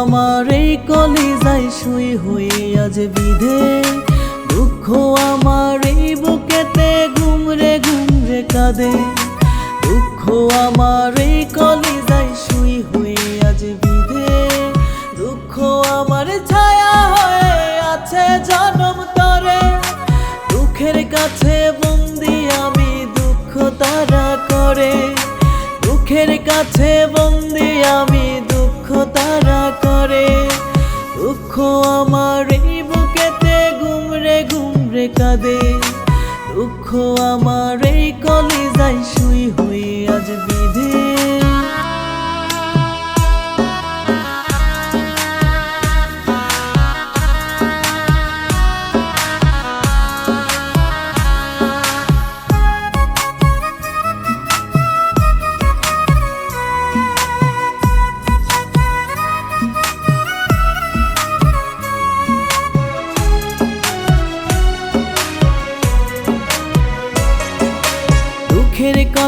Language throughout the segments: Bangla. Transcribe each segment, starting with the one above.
আমার এই কলিজায় শুই হয়ে আজ বিধে। দুঃখ আমার এই বুকেতে ঘুমরে ঘুমরে কাঁদে। দুঃখ আমার এই কলিজায় শুই হয়ে আজ বিধে। দুঃখ আমার ছায়া হয়ে আছে জনম তরে। দুঃখের কাছে বন্দি আমি দুঃখ তারা করে। দুঃখের কাছে বন্দি আমি দুঃখ তারা করে। দুঃখ আমার এই বুকেতে ঘুমরে ঘুমরে কাঁদে। দুঃখ আমার এই কলিজায় শুই হয়ে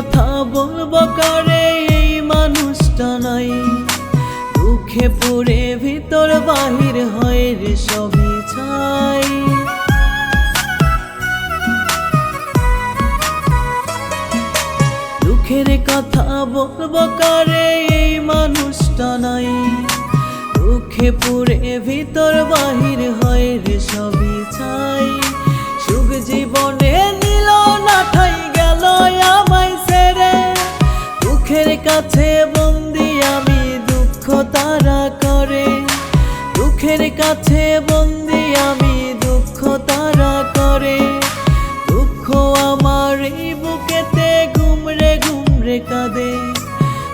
কথা বলব কারে? এই মানুষটা নাই। দুঃখে পড়ে ভিতর বাহির হয় রে সবই ছাই। দুঃখের কথা বলব কারে? এই মানুষটা নাই। দুঃখে পুরে ভিতর বাহির হয় রে সবই ছাই। সুখ জীবনে কাছে বন্দি, আমি দুঃখ তারা করে। দুঃখের কাছে বন্দি, আমি দুঃখ তারা করে। দুঃখ আমার এই বুকেতে ঘুমরে ঘুমরে কাঁদে।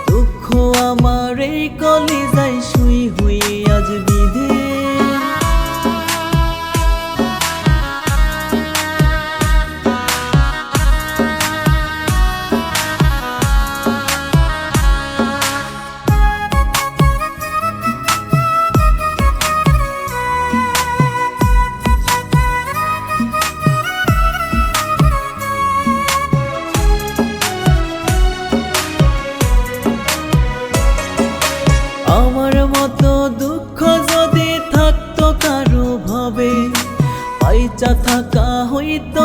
দুঃখ আমার এই কলিজায় শুই হয়ে আজ বিধে। হইতো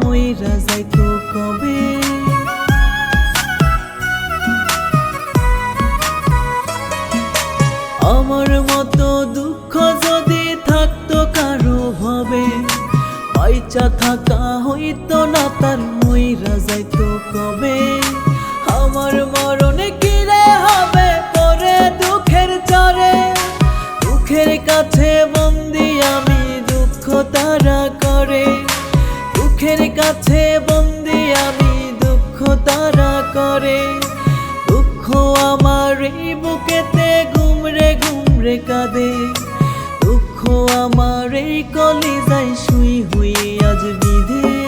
মইরা যাইতো কবে? আমার মতো দুঃখ যদি থাকতো কারও ভাবে পাইচা থাকা হইতো না তার মইরা যাইতো কবে? আমার মরণে কিরে হবে পরে দুঃখের চরে? দুঃখের কাছে বন্দি আমি দুঃখ তারা করে। দুঃখের কাছে বন্দি আমি দুঃখ তারা করে। দুঃখ আমার এই বুকেতে ঘুমরে ঘুমরে কাঁদে। দুঃখ আমার এই কলিজায় শুই হুই আজ বিধে।